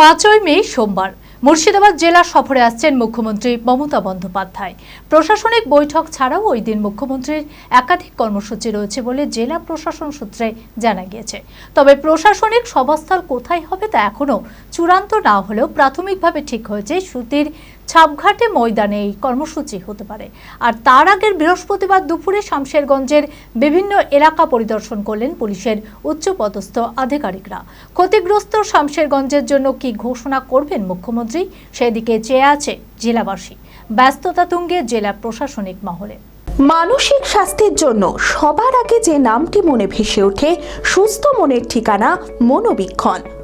পাঁচই মে, সোমবার, মুর্শিদাবাদ জেলা সফরে আসছেন মুখ্যমন্ত্রী মমতা বন্দ্যোপাধ্যায়। প্রশাসনিক বৈঠক ছাড়াও ওই দিন মুখ্যমন্ত্রীর একাধিক কর্মসূচি রয়েছে বলে জেলা প্রশাসন সূত্রে জানা গিয়েছে। তবে প্রশাসনিক সভাস্থল কোথায় হবে তা এখনও চূড়ান্ত না হলেও প্রাথমিকভাবে ঠিক হয়েছে সুতির ছাপঘাটে ময়দানে এই কর্মসূচি হতে পারে। আর তার আগের বৃহস্পতিবার দুপুরে শামশেরগঞ্জের বিভিন্ন এলাকা পরিদর্শন করলেন পুলিশের উচ্চপদস্থ আধিকারিকরা। ক্ষতিগ্রস্ত শামশেরগঞ্জের জন্য কি ঘোষণা করবেন মুখ্যমন্ত্রী, সেদিকে চেয়ে আছে জেলাবাসী। ব্যস্ততা তুঙ্গে জেলা প্রশাসনিক মহলে। মানসিক স্বাস্থ্যের জন্য সবার আগে যে নামটি মনে ভেসে ওঠে, সুস্থ মনের ঠিকানা মনোবীক্ষণ।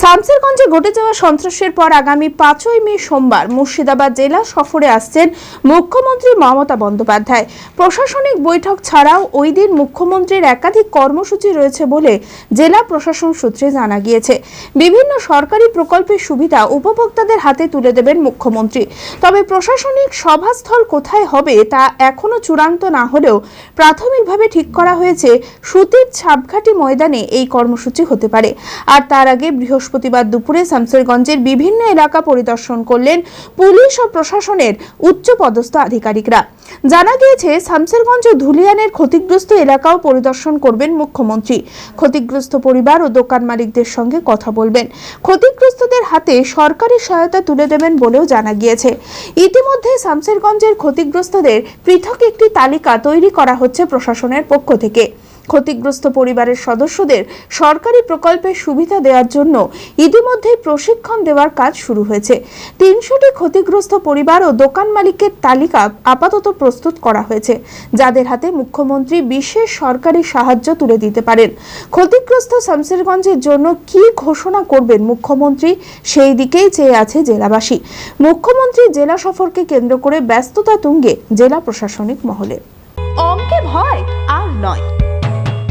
শামসেরগঞ্জে ঘটে যাওয়া সন্ত্রাসের পর আগামী পাঁচই মে সোমবার মুর্শিদাবাদ জেলা সফরে আসছেন মুখ্যমন্ত্রী মমতা বন্দ্যোপাধ্যায়। প্রশাসনিক বৈঠক ছাড়াও ওই দিন মুখ্যমন্ত্রীর একাধিক কর্মসূচি রয়েছে বলে জেলা প্রশাসন সূত্রে জানা গিয়েছে। বিভিন্ন সরকারি প্রকল্পের সুবিধা উপভোক্তাদের হাতে তুলে দেবেন মুখ্যমন্ত্রী। তবে প্রশাসনিক সভাস্থল কোথায় হবে তা এখনও চূড়ান্ত না হলেও প্রাথমিকভাবে ঠিক করা হয়েছে সুতির ছাপঘাটি ময়দানে এই কর্মসূচি হতে পারে। আর তার আগে বৃহস্পতিবার দুপুরে শামসেরগঞ্জের বিভিন্ন এলাকা পরিদর্শন করলেন পুলিশ ও প্রশাসনের উচ্চপদস্থ আধিকারিকরা। জানা গিয়েছে, শামসেরগঞ্জ ও ধুলিয়ানের ক্ষতিগ্রস্ত এলাকাও পরিদর্শন করবেন মুখ্যমন্ত্রী। ক্ষতিগ্রস্ত পরিবার ও দোকান মালিকদের সঙ্গে কথা বলবেন। ক্ষতিগ্রস্তদের হাতে সরকারি সহায়তা তুলে দেবেন বলেও জানা গিয়েছে। ইতিমধ্যে শামসেরগঞ্জের ক্ষতিগ্রস্তদের পৃথক একটি তালিকা তৈরি করা হচ্ছে প্রশাসনের পক্ষ থেকে। ক্ষতিগ্রস্ত পরিবারের সদস্যদের সরকারি প্রকল্পের সুবিধা দেওয়ার জন্য ইতিমধ্যেই প্রশিক্ষণ দেওয়ার কাজ শুরু হয়েছে। তিনশোটি ক্ষতিগ্রস্ত পরিবার ও দোকান মালিকের তালিকা আপাতত প্রস্তুত করা হয়েছে। যাদের হাতে মুখ্যমন্ত্রী বিশেষ সরকারি সাহায্য তুলে দিতে পারেন। ক্ষতিগ্রস্ত শামসেরগঞ্জের জন্য কি ঘোষণা করবেন মুখ্যমন্ত্রী, সেই দিকেই চেয়ে আছে জেলাবাসী। মুখ্যমন্ত্রী জেলা সফরকে কেন্দ্র করে ব্যস্ততা তুঙ্গে জেলা প্রশাসনিক মহলে। অঙ্কে ভয় আর নয়।